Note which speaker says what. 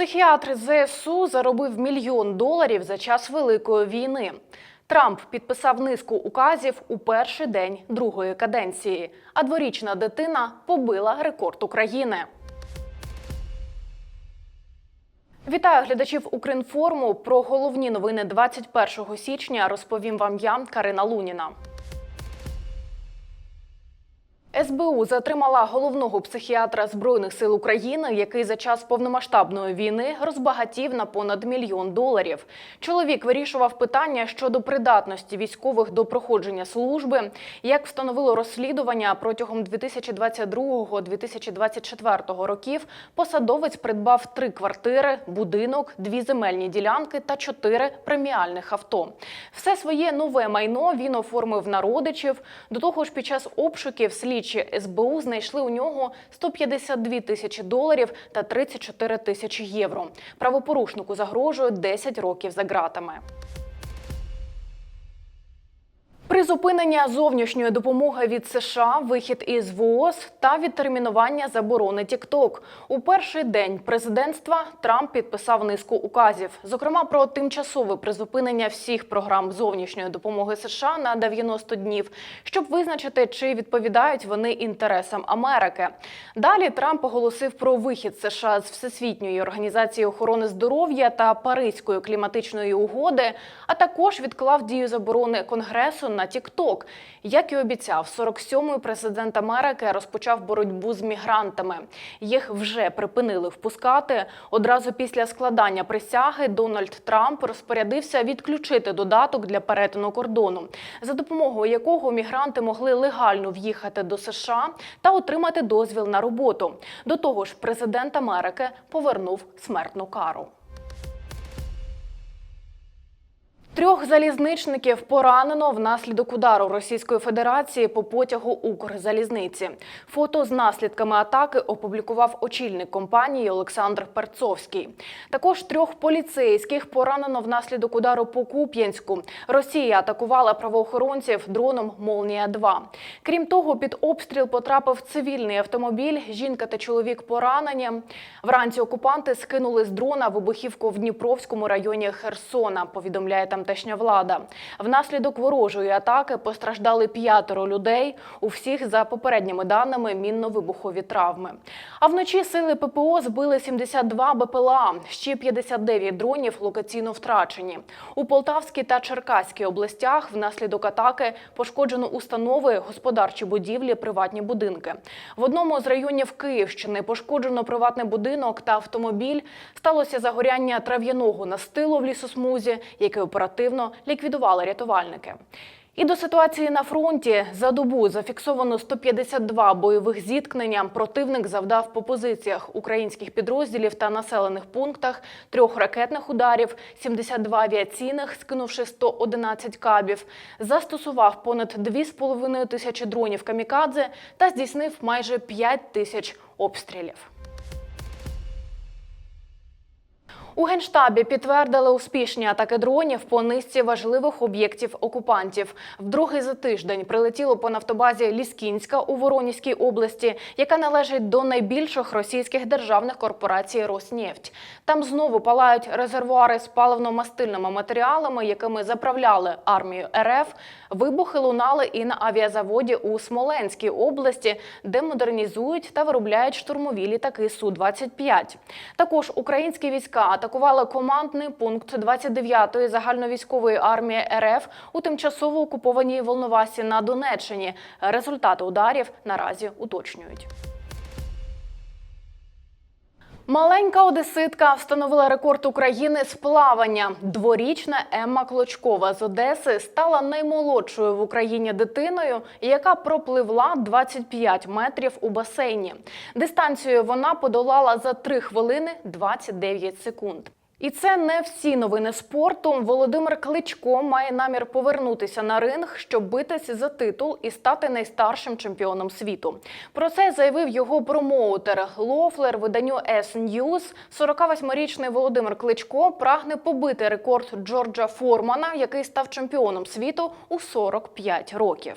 Speaker 1: Психіатр ЗСУ заробив мільйон доларів за час Великої війни. Трамп підписав низку указів у перший день другої каденції, а дворічна дитина побила рекорд України. Вітаю глядачів Укрінформу. Про головні новини 21 січня розповім вам я, Карина Луніна. СБУ затримала головного психіатра Збройних сил України, який за час повномасштабної війни розбагатів на понад мільйон доларів. Чоловік вирішував питання щодо придатності військових до проходження служби. Як встановило розслідування протягом 2022-2024 років, посадовець придбав три квартири, будинок, дві земельні ділянки та чотири преміальних авто. Все своє нове майно він оформив на родичів. До того ж, під час обшуків слідчі СБУ знайшли у нього 152 тисячі доларів та 34 тисячі євро. Правопорушнику загрожує 10 років за ґратами. Призупинення зовнішньої допомоги від США, вихід із ВООЗ та відтермінування заборони TikTok. У перший день президентства Трамп підписав низку указів, зокрема про тимчасове призупинення всіх програм зовнішньої допомоги США на 90 днів, щоб визначити, чи відповідають вони інтересам Америки. Далі Трамп оголосив про вихід США з Всесвітньої організації охорони здоров'я та Паризької кліматичної угоди, а також відклав дію заборони Конгресу на TikTok. Як і обіцяв, 47-й президент Америки розпочав боротьбу з мігрантами. Їх вже припинили впускати. Одразу після складання присяги Дональд Трамп розпорядився відключити додаток для перетину кордону, за допомогою якого мігранти могли легально в'їхати до США та отримати дозвіл на роботу. До того ж, президент Америки повернув смертну кару. Трьох залізничників поранено внаслідок удару Російської Федерації по потягу Укрзалізниці. Фото з наслідками атаки опублікував очільник компанії Олександр Перцовський. Також трьох поліцейських поранено внаслідок удару по Куп'янську. Росія атакувала правоохоронців дроном Молнія 2 Крім того, під обстріл потрапив цивільний автомобіль. Жінка та чоловік поранені. Вранці окупанти скинули з дрона вибухівку в Дніпровському районі Херсона. Повідомляє тамтешня влада. Внаслідок ворожої атаки постраждали п'ятеро людей. У всіх за попередніми даними мінно-вибухові травми. А вночі сили ППО збили 72 БПЛА. Ще 59 дронів локаційно втрачені. У Полтавській та Черкаській областях внаслідок атаки пошкоджено установи, господарчі будівлі, приватні будинки. В одному з районів Київщини пошкоджено приватний будинок та автомобіль. Сталося загоряння трав'яного настилу в лісосмузі, яке оперативно ліквідували рятувальники. І до ситуації на фронті за добу зафіксовано 152 бойових зіткнення. Противник завдав по позиціях українських підрозділів та населених пунктах трьох ракетних ударів, 72 авіаційних, скинувши 111 кабів. Застосував понад 2,5 тисячі дронів камікадзе та здійснив майже 5 тисяч обстрілів. У генштабі підтвердили успішні атаки дронів по низці важливих об'єктів окупантів. Вдруге за тиждень прилетіло по нафтобазі Ліскінська у Воронізькій області, яка належить до найбільших російських державних корпорацій Роснефть. Там знову палають резервуари з паливно-мастильними матеріалами, якими заправляли армію РФ. Вибухи лунали і на авіазаводі у Смоленській області, де модернізують та виробляють штурмові літаки Су-25. Також українські війська атакували командний пункт 29-ї загальновійськової армії РФ у тимчасово окупованій Волновасі на Донеччині. Результати ударів наразі уточнюють. Маленька одеситка встановила рекорд України з плавання. Дворічна Емма Клочкова з Одеси стала наймолодшою в Україні дитиною, яка пропливла 25 метрів у басейні. Дистанцію вона подолала за 3 хвилини 29 секунд. І це не всі новини спорту. Володимир Кличко має намір повернутися на ринг, щоб битися за титул і стати найстаршим чемпіоном світу. Про це заявив його промоутер Лофлер виданню S-News. 48-річний Володимир Кличко прагне побити рекорд Джорджа Формана, який став чемпіоном світу у 45 років.